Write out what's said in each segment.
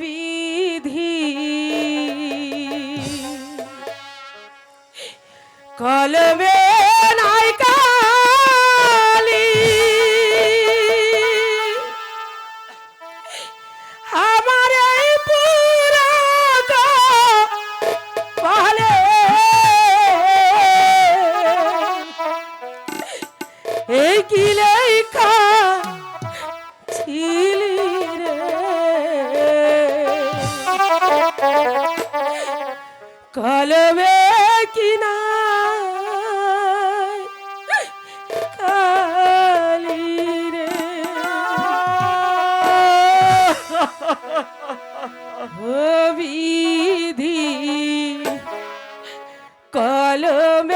বিধি কলমে কলমে কিনা? বিধি কলমে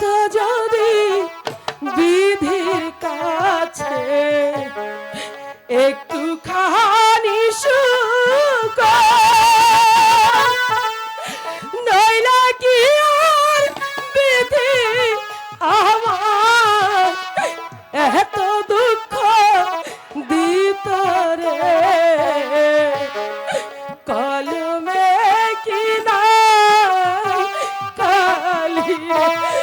কথা যদি বিধির কাছে একটু খানি সুখ নইলা আমার? এত দুঃখ কলমে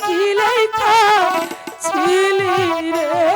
কি লেখা ছিলি রে?